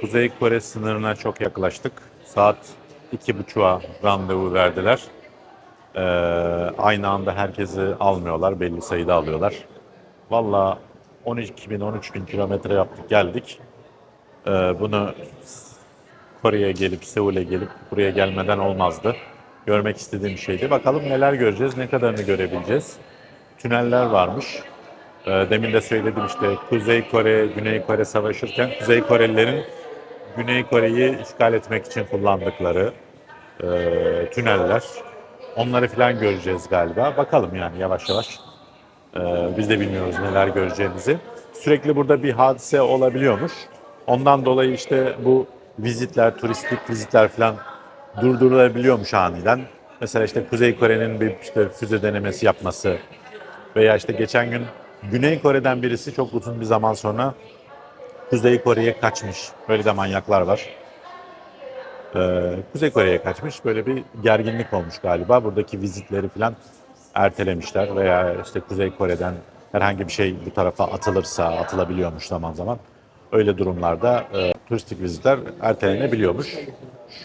Kuzey Kore sınırına çok yaklaştık. Saat iki buçuğa randevu verdiler. Ee, aynı anda herkesi almıyorlar. Belli sayıda alıyorlar. Valla 12 bin, 13 bin kilometre yaptık geldik. Ee, bunu Kore'ye gelip, Seul'e gelip buraya gelmeden olmazdı. Görmek istediğim şeydi. Bakalım neler göreceğiz, ne kadarını görebileceğiz. Tüneller varmış. Ee, Demin de söyledim işte Kuzey Kore, Güney Kore savaşırken Kuzey Korelilerin Güney Kore'yi işgal etmek için kullandıkları e, tüneller. Onları falan göreceğiz galiba. Bakalım yani yavaş yavaş. Ee, biz de bilmiyoruz neler göreceğimizi. Sürekli burada bir hadise olabiliyormuş. Ondan dolayı işte bu vizitler, turistik vizitler falan durdurulabiliyormuş aniden. Mesela işte Kuzey Kore'nin bir işte füze denemesi yapması veya işte geçen gün Güney Kore'den birisi çok uzun bir zaman sonra Kuzey Kore'ye kaçmış. Böyle de manyaklar var. Ee, Kuzey Kore'ye kaçmış. Böyle bir gerginlik olmuş galiba. Buradaki vizitleri falan ertelemişler veya işte Kuzey Kore'den herhangi bir şey bu tarafa atılırsa atılabiliyormuş zaman zaman. Öyle durumlarda e, turistik vizitler ertelenebiliyormuş.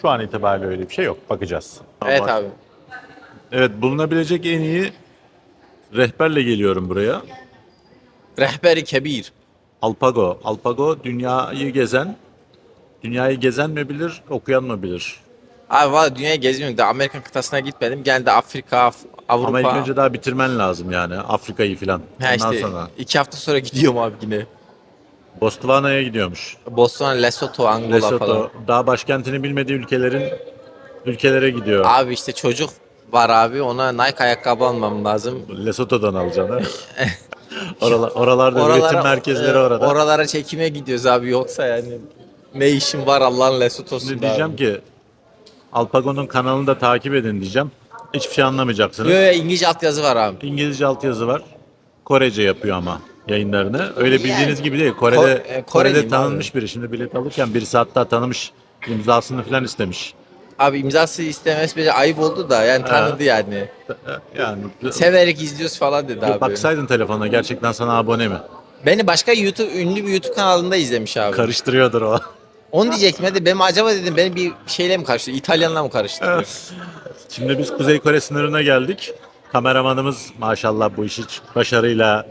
Şu an itibariyle öyle bir şey yok. Bakacağız. Evet abi. Evet bulunabilecek en iyi rehberle geliyorum buraya. Rehberi kebir. Alpago. Alpago dünyayı gezen, dünyayı gezen mi bilir, okuyan mı bilir? Abi valla dünyayı gezmiyorum da Amerikan kıtasına gitmedim. Geldi Afrika, Af- Avrupa. Ama ilk önce daha bitirmen lazım yani Afrika'yı filan. Ha Ondan işte sonra iki hafta sonra gidiyorum abi yine. Botswana'ya gidiyormuş. Botswana, Lesotho, Angola Lesotho, falan. daha başkentini bilmediği ülkelerin ülkelere gidiyor. Abi işte çocuk var abi ona Nike ayakkabı almam lazım. Lesotho'dan alacaksın ha. Oralar, oralarda üretim merkezleri e, orada. Oralara çekime gidiyoruz abi yoksa yani ne işin var Allah'ın Lesotho'sunda Şimdi diyeceğim abi. ki Alpago'nun kanalını da takip edin diyeceğim. Hiçbir şey anlamayacaksınız. Yo, yo, İngilizce altyazı var abi. İngilizce altyazı var. Korece yapıyor ama yayınlarını. Öyle bildiğiniz gibi değil. Kore'de Ko- e, Kore'de tanınmış biri. Şimdi bilet alırken birisi hatta tanımış imzasını falan istemiş. Abi imzası istemesi bile ayıp oldu da yani tanıdı yani. Yani Severek izliyoruz falan dedi abi. baksaydın telefona gerçekten sana abone mi? Beni başka YouTube ünlü bir YouTube kanalında izlemiş abi. Karıştırıyordur o. Onu diyecektim hadi benim acaba dedim beni bir şeyle mi karıştırıyor? İtalyanla mı karıştırıyor? Şimdi biz Kuzey Kore sınırına geldik. Kameramanımız maşallah bu işi başarıyla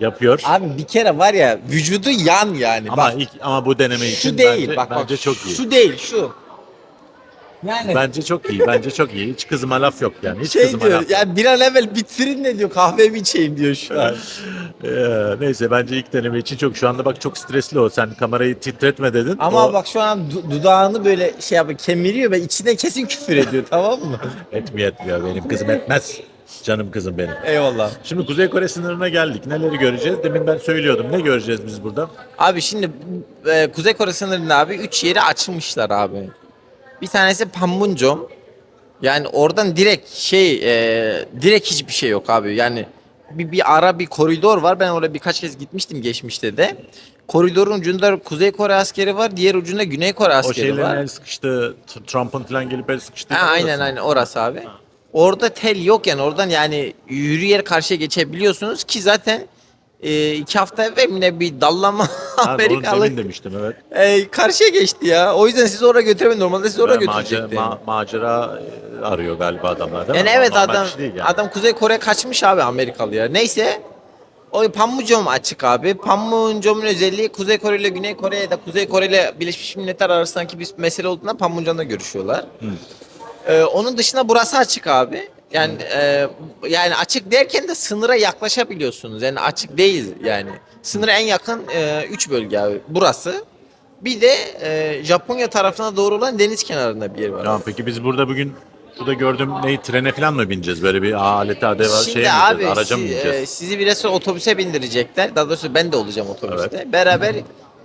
yapıyor. Abi bir kere var ya vücudu yan yani. ama bak, ilk ama bu deneme için şu değil bence, bak bak. bence çok iyi. Şu değil şu. Yani Bence çok iyi. Bence çok iyi. Hiç kızıma laf yok yani. Hiç şey kızıma diyor laf. yani bir an evvel bitirin de diyor kahvemi içeyim diyor şu an. Ee, neyse bence ilk deneme için çok şu anda bak çok stresli o. Sen kamerayı titretme dedin. Ama O bak şu an du- dudağını böyle şey yapıyor kemiriyor ve içine kesin küfür ediyor tamam mı? etmiyor etmiyor. Benim kızım etmez. Canım kızım benim. Eyvallah. Şimdi Kuzey Kore sınırına geldik. Neleri göreceğiz? Demin ben söylüyordum. Ne göreceğiz biz burada? Abi şimdi e, Kuzey Kore sınırında abi 3 yeri açmışlar abi. Bir tanesi Panmunjom. Yani oradan direkt şey e, direkt hiçbir şey yok abi. Yani bir, bir ara bir koridor var. Ben oraya birkaç kez gitmiştim geçmişte de. Koridorun ucunda Kuzey Kore askeri var. Diğer ucunda Güney Kore O askeri şeylerin var. el sıkıştı. T- Trump'ın falan gelip el sıkıştı. Ha, aynen aynen orası abi. Orada tel yok yani oradan yani yürüyerek karşıya geçebiliyorsunuz ki zaten e, iki hafta evvel mi ne bir dallama Amerikalı demiştim evet. e, karşıya geçti ya. O yüzden sizi oraya götüremedim. Normalde sizi oraya mace- götürecekti. ma- macera e, arıyor galiba adamlar değil yani mi? evet Normal adam şey yani. adam Kuzey Kore kaçmış abi Amerikalı ya. Neyse o Panmunjom açık abi. Panmunjom'un özelliği Kuzey Kore ile Güney Kore ya da Kuzey Kore ile Birleşmiş Milletler arasındaki bir mesele olduğunda Panmunjom'da görüşüyorlar. Ee, onun dışında burası açık abi. Yani e, yani açık derken de sınıra yaklaşabiliyorsunuz. Yani açık değil yani. Sınıra en yakın 3 bölge abi. Burası. Bir de e, Japonya tarafına doğru olan deniz kenarında bir yer var. Tamam peki biz burada bugün şurada gördüğüm ne trene falan mı bineceğiz? Böyle bir alete adeva şeye mi abi bineceğiz? Araca mı si- bineceğiz? e, sizi biraz sonra otobüse bindirecekler. Daha doğrusu ben de olacağım otobüste. Beraber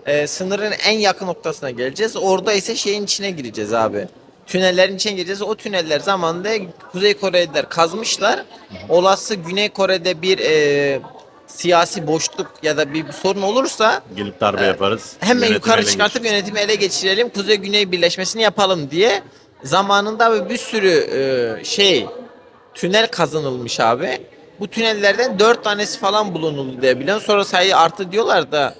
e, sınırın en yakın noktasına geleceğiz. Orada ise şeyin içine gireceğiz abi. Tünellerin içine gireceğiz. O tüneller zamanında Kuzey Koreliler kazmışlar. Olası Güney Kore'de bir e, siyasi boşluk ya da bir sorun olursa Gelip darbe yaparız. hemen yönetimi yukarı ele çıkartıp yönetimi ele geçirelim. Kuzey Güney birleşmesini yapalım diye zamanında bir sürü e, şey tünel kazanılmış abi. Bu tünellerden dört tanesi falan bulunuldu diye biliyorum. Sonra sayı arttı diyorlar da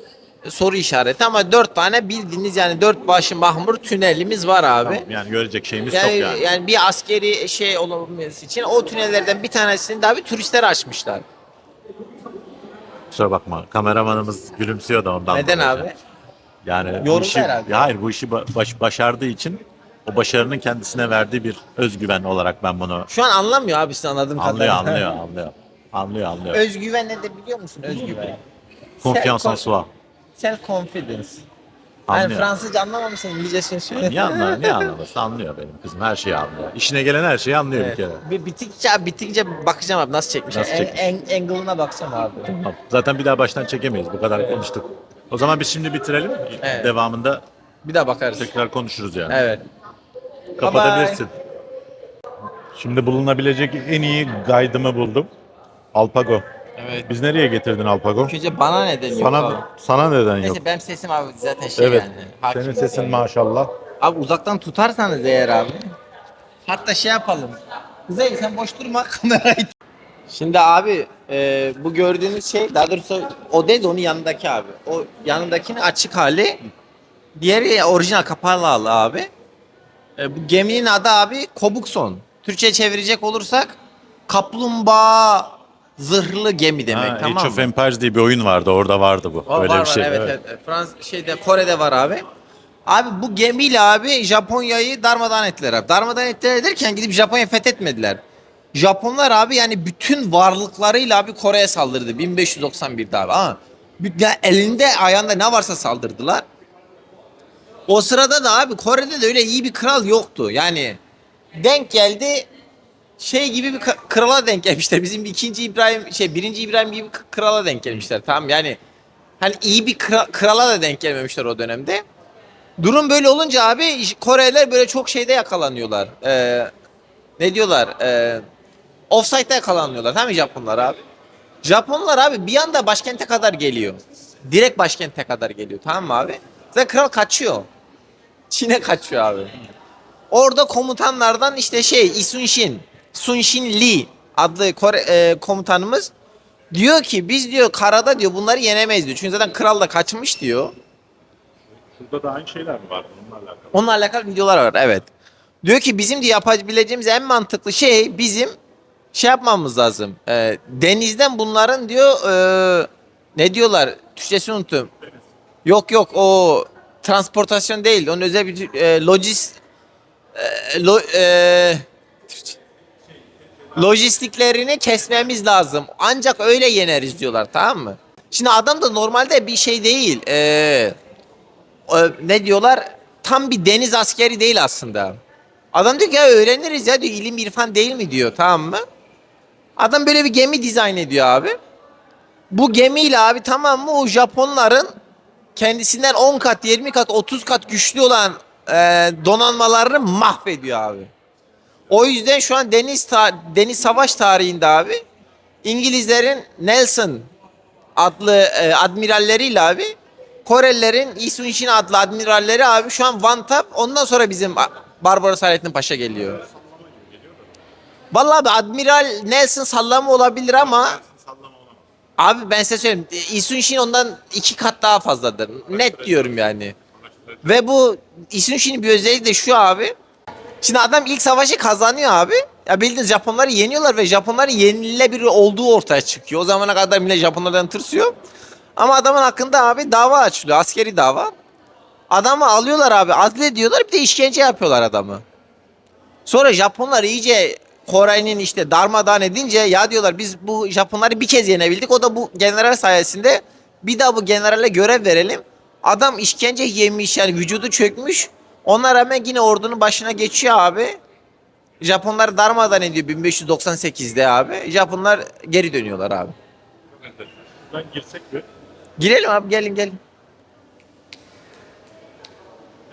soru işareti ama dört tane bildiğiniz yani dört başı mahmur tünelimiz var abi. Tamam, yani görecek şeyimiz Yani, çok yani. yani bir askeri şey olabilmesi için o tünellerden bir tanesini de abi turistler açmışlar. Kusura bakma. Kameramanımız gülümsüyor da ondan. Neden abi? Yani bu Yoruldu işi, herhalde. Hayır bu işi ba- baş- başardığı için o başarının kendisine verdiği bir özgüven olarak ben bunu Şu an anlamıyor abi sen anladığım anlıyor, kadarıyla. anlıyor, anlıyor. Anlıyor, anlıyor. Özgüven ne de biliyor musun özgüven? Confiance en soi. Self confidence. Yani Anlıyor. Fransızca anlamamışsın İngilizcesini söyle. Niye anlar? Niye anlaması? Anlıyor benim kızım. Her şeyi anlıyor. İşine gelen her şeyi anlıyor bir kere. Bir bittikçe abi bittikçe bakacağım abi nasıl çekmiş. Nasıl En, çekmiş? en, angle'ına bakacağım abi. Tamam. Zaten bir daha baştan çekemeyiz. Bu kadar konuştuk. O zaman biz şimdi bitirelim. Evet. Devamında Bir daha bakarız. tekrar konuşuruz yani. Evet. Kapatabilirsin. Şimdi bulunabilecek en iyi guide'ımı buldum. Alpago. Evet. Biz nereye getirdin Alpago? Önce bana neden yok abi? Sana sana neden yok? Neyse benim sesim abi zaten şey Evet. yani. hakim. Senin sesin maşallah. Abi uzaktan tutarsanız eğer abi. Hatta şey yapalım. Kuzey sen boş durma kamerayı. Şimdi abi e, bu gördüğünüz şey daha doğrusu o değil de onun yanındaki abi. O yanındakinin açık hali. Diğeri orijinal kapalı hali abi. E, bu geminin adı abi Kobukson. Türkçe çevirecek olursak kaplumbağa zırhlı gemi demek Ha, tamam Age mı? of Empires diye bir oyun vardı. Orada vardı bu. O Öyle var, bir şey. Var, evet, evet. Frans şeyde Kore'de var abi. Abi bu gemiyle abi Japonya'yı darmadağın ettiler abi. Darmadağın ettiler derken gidip Japonya fethetmediler. Japonlar abi yani bütün varlıklarıyla abi Kore'ye saldırdı 1591'de abi. Ama bir- ya elinde ayağında ne varsa saldırdılar. O sırada da abi Kore'de de öyle iyi bir kral yoktu. Yani denk geldi şey gibi bir krala denk gelmişler. Bizim ikinci İbrahim şey birinci İbrahim gibi krala denk gelmişler. Tamam yani hani iyi bir kra- krala da denk gelmemişler o dönemde. Durum böyle olunca abi Koreliler böyle çok şeyde yakalanıyorlar. Ee, ne diyorlar? Ee, offside'da yakalanıyorlar. Tamam mı Japonlar abi? Japonlar abi bir anda başkente kadar geliyor. Direkt başkente kadar geliyor. Tamam mı abi? Zaten kral kaçıyor. Çin'e kaçıyor abi. Orada komutanlardan işte şey Isun Shin, Sun Shin Lee adlı Kore, e, komutanımız diyor ki biz diyor karada diyor bunları yenemeyiz diyor. Çünkü zaten kral da kaçmış diyor. Şurada da aynı şeyler mi var bununla alakalı? Onunla alakalı videolar var evet. Diyor ki bizim diye yapabileceğimiz en mantıklı şey bizim şey yapmamız lazım. E, denizden bunların diyor e, ne diyorlar? Türkçesini unuttum. Yok yok o transportasyon değil. Onun özel bir e, lojis e, lo, e, Türkçe- lojistiklerini kesmemiz lazım. Ancak öyle yeneriz diyorlar tamam mı? Şimdi adam da normalde bir şey değil. E, e, ne diyorlar? Tam bir deniz askeri değil aslında. Adam diyor ki ya öğreniriz ya diyor ilim irfan değil mi diyor tamam mı? Adam böyle bir gemi dizayn ediyor abi. Bu gemiyle abi tamam mı o Japonların kendisinden 10 kat, 20 kat, 30 kat güçlü olan e, donanmalarını mahvediyor abi. O yüzden şu an deniz deniz savaş tarihinde abi İngilizlerin Nelson adlı e, admiralleriyle abi Korelilerin Isun Shin adlı admiralleri abi şu an one top ondan sonra bizim Barbaros Hayrettin Paşa geliyor. Vallahi abi Admiral Nelson sallama olabilir ama Abi ben size söyleyeyim. Isun Shin ondan iki kat daha fazladır. Net diyorum yani. Ve bu Isun Shin'in bir özelliği de şu abi. Şimdi adam ilk savaşı kazanıyor abi. Ya bildiğiniz Japonları yeniyorlar ve Japonların yenilebilir olduğu ortaya çıkıyor. O zamana kadar millet Japonlardan tırsıyor. Ama adamın hakkında abi dava açılıyor. Askeri dava. Adamı alıyorlar abi. Azlediyorlar bir de işkence yapıyorlar adamı. Sonra Japonlar iyice Kore'nin işte darmadağın edince ya diyorlar biz bu Japonları bir kez yenebildik. O da bu general sayesinde bir daha bu generale görev verelim. Adam işkence yemiş yani vücudu çökmüş. Ona rağmen yine ordunun başına geçiyor abi. Japonlar darmadan ediyor 1598'de abi. Japonlar geri dönüyorlar abi. Buradan girsek mi? Girelim abi gelin gelin.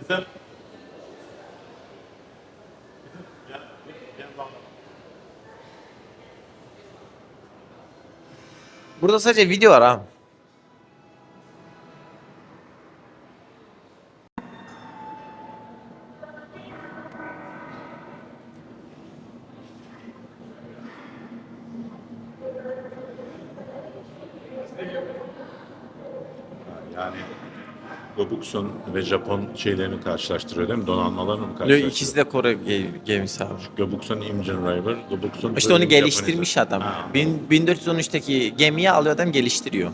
Bizim Burada sadece video var abi. yani Gobukson ve Japon şeylerini karşılaştırıyor değil mi? Donanmalarını mı Yok, karşılaştırıyor? ikisi de Kore ge- gemisi abi. Gobukson Imjin River, Gobukson... İşte onu geliştirmiş adam. Ha. Bin- 1413'teki gemiyi alıyor adam geliştiriyor.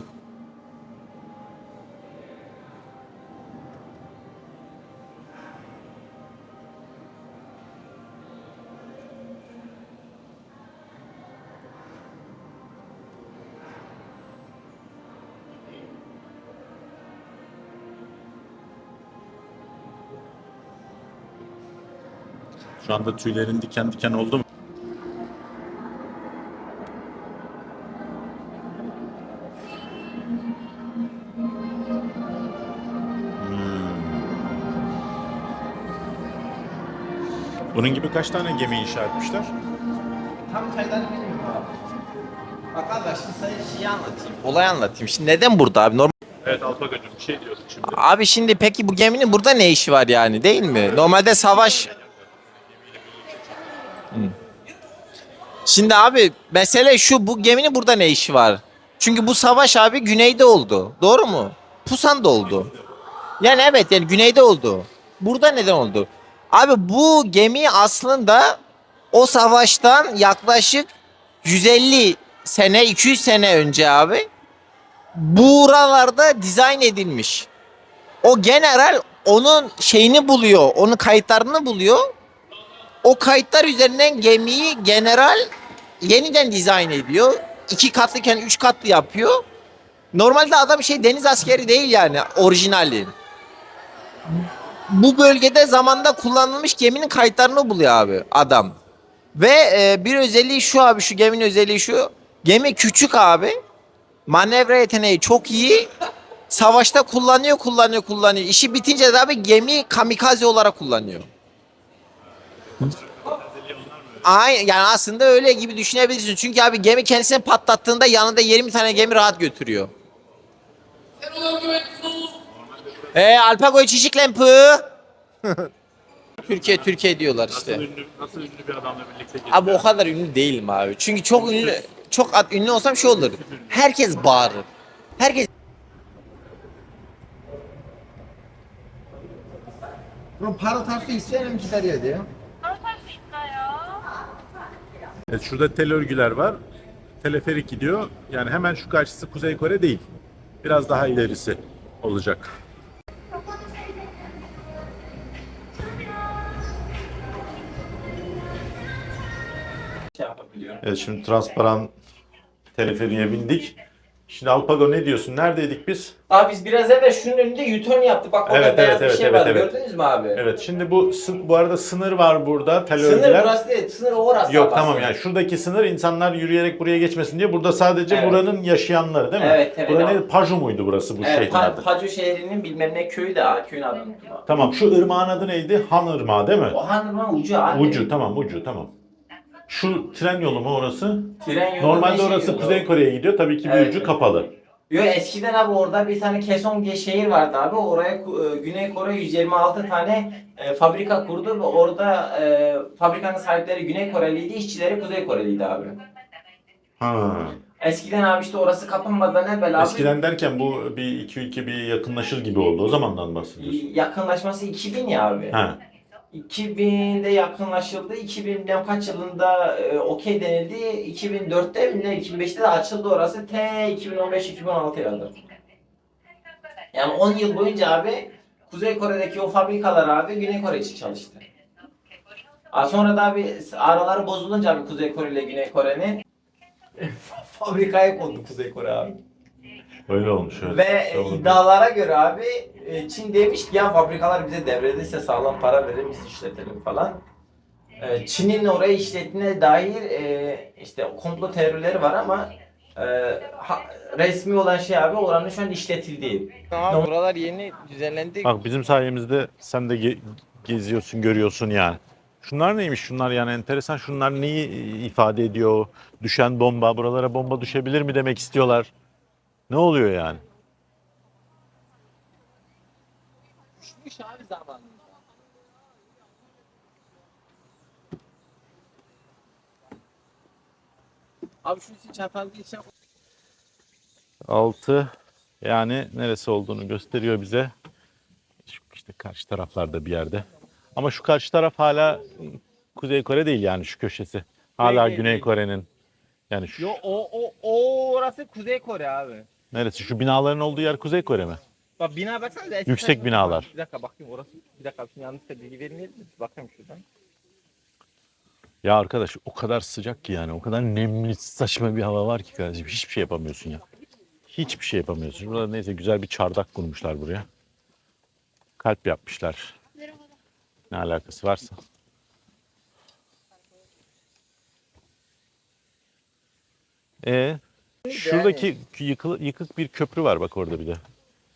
Anda tüylerin diken diken oldu mu? Hmm. Bunun gibi kaç tane gemi inşa etmişler? Tam sayılarını bilmiyorum abi. Bak abi şimdi sana şeyi anlatayım. Olay anlatayım. Şimdi neden burada abi? Normal Evet Alpagacım bir şey diyorsun şimdi. Abi şimdi peki bu geminin burada ne işi var yani değil mi? Normalde savaş... Şimdi abi mesele şu bu geminin burada ne işi var? Çünkü bu savaş abi güneyde oldu. Doğru mu? Pusan'da oldu. Yani evet yani güneyde oldu. Burada neden oldu? Abi bu gemi aslında o savaştan yaklaşık 150 sene 200 sene önce abi buralarda dizayn edilmiş. O general onun şeyini buluyor, onun kayıtlarını buluyor. O kayıtlar üzerinden gemiyi general yeniden dizayn ediyor. İki katlıken üç katlı yapıyor. Normalde adam şey deniz askeri değil yani orijinali. Bu bölgede zamanda kullanılmış geminin kayıtlarını buluyor abi adam. Ve e, bir özelliği şu abi şu geminin özelliği şu. Gemi küçük abi. Manevra yeteneği çok iyi. Savaşta kullanıyor, kullanıyor, kullanıyor. İşi bitince de abi gemi kamikaze olarak kullanıyor. Aynen yani aslında öyle gibi düşünebilirsin. Çünkü abi gemi kendisini patlattığında yanında 20 tane gemi rahat götürüyor. Eee Alpago çiçik lempı. Türkiye Türkiye diyorlar işte. Nasıl ünlü, nasıl ünlü bir adamla birlikte geziyor? Abi o kadar ünlü değilim abi. Çünkü çok ünlü çok ad, ünlü olsam şey olur. Herkes bağırır. Herkes Oğlum para tartı isteyelim gider ya. Evet, şurada tel örgüler var. Teleferik gidiyor. Yani hemen şu karşısı Kuzey Kore değil. Biraz daha ilerisi olacak. şey. Evet şimdi transparan teleferiğe bindik. Şimdi Alpago ne diyorsun? Neredeydik biz? Abi biz biraz evvel şunun önünde U-turn yaptık. Bak orada Evet, beyaz evet, bir şey evet, var. evet. Gördünüz mü abi? Evet şimdi bu bu arada sınır var burada tel Sınır örgüler. burası değil. Sınır orası. Yok tamam aslında. yani şuradaki sınır insanlar yürüyerek buraya geçmesin diye burada sadece Evet. buranın yaşayanları değil mi? Evet, evet, Burada neydi? Paju muydu burası bu Evet, şehrin Pa- adı? Pacu şehrinin bilmem ne köyü de ha, köyün adını unuttum. Tamam şu ırmağın adı neydi? Han Irmağı değil mi? O hanımın ucu abi. Ucu tamam ucu tamam. Şu tren yolu mu orası? Tren yolu Normalde orası yolu? Kuzey Kore'ye gidiyor. Tabii ki bir Evet, ucu kapalı. Yo eskiden abi orada bir tane Keson diye şehir vardı abi. Oraya e, Güney Kore 126 tane e, fabrika kurdu ve orada e, fabrikanın sahipleri Güney Koreliydi, işçileri Kuzey Koreliydi abi. Ha. Eskiden abi işte orası kapanmadan evvel abi Eskiden derken bu bir iki ülke bir yakınlaşır gibi oldu. O zamandan bahsediyorsun. yakınlaşması 2000 ya abi. Ha. 2000'de yakınlaşıldı. 2000'den kaç yılında e, okey denildi. 2004'te mi ne 2005'te de açıldı orası. T 2015-2016 yazdı. Yani 10 yıl boyunca abi Kuzey Kore'deki o fabrikalar abi Güney Kore için çalıştı. Aa, sonra da abi araları bozulunca abi Kuzey Kore ile Güney Kore'nin fabrikaya kondu Kuzey Kore abi. Öyle olmuş. Evet. Ve iddialara göre abi e, Çin demiş ki ya fabrikalar bize devredilse sağlam para verir biz işletelim falan. E, Çin'in orayı işlettiğine dair e, işte komplo teorileri var ama e, ha- resmi olan şey abi oranın şu an işletildiği. Abi buralar yeni düzenlendi. Bak bizim sayemizde sen de ge- geziyorsun, görüyorsun yani. Şunlar neymiş? Şunlar yani enteresan. Şunlar neyi ifade ediyor? Düşen bomba, buralara bomba düşebilir mi demek istiyorlar. Ne oluyor yani? Düşmüş abi zamanında. Abi şu için çatal değil şey 6 yani neresi olduğunu gösteriyor bize. İşte karşı taraflarda bir yerde. Ama şu karşı taraf hala Kuzey Kore değil yani şu köşesi. Hala Değil, değil, Güney değil. Kore'nin. Yani şu Yo o o o orası Kuzey Kore abi. neresi? Şu binaların olduğu yer Kuzey Kore mi? Bak bina baksanıza. eski Yüksek binalar. Bir dakika bakayım orası. Bir dakika şimdi yanlışlıkla bilgi vermeyelim mi? Bakayım şuradan. Ya arkadaş o kadar sıcak ki yani o kadar nemli saçma bir hava var ki kardeşim hiçbir şey yapamıyorsun ya. Hiçbir şey yapamıyorsun. Burada neyse güzel bir çardak kurmuşlar buraya. Kalp yapmışlar. Ne alakası varsa. E şuradaki yıkık, yıkık bir köprü var bak orada bir de.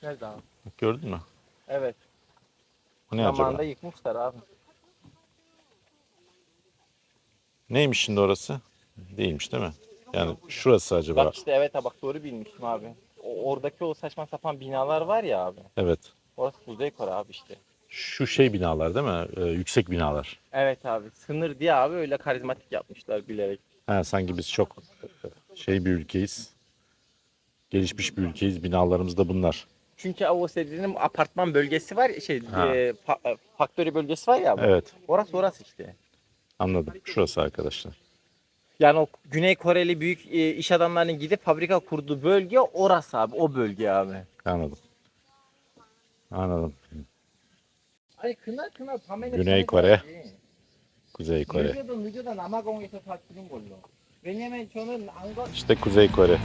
Nerede abi? Gördün mü? Evet. O ne Zamanında acaba? yıkmışlar abi. Neymiş şimdi orası? Değilmiş değil mi? Yani şurası acaba? Bak işte evet ha bak doğru bilmişim abi. O, oradaki o saçma sapan binalar var ya abi. Evet. Orası Kuzey Kore abi işte. Şu şey binalar değil mi? Ee, yüksek binalar. Evet abi. Sınır diye abi öyle karizmatik yapmışlar bilerek. Ha, sanki biz çok şey bir ülkeyiz. Gelişmiş bir ülkeyiz. Binalarımız da bunlar. Çünkü o dediğim apartman bölgesi var ya, şey Ha. e, fa- e, faktörü bölgesi var ya abi. Evet. Orası orası işte. Anladım. Şurası arkadaşlar. Yani o Güney Koreli büyük e, iş adamlarının gidip fabrika kurduğu bölge orası abi. O bölge abi. Anladım. Anladım. Ay kınar kınar 밤에는 Güney Kore. Kuzey Kore. 늦어도 늦어도 남아공에서 사시는 걸로. 왜냐면 저는 안 가. İşte Kuzey Kore.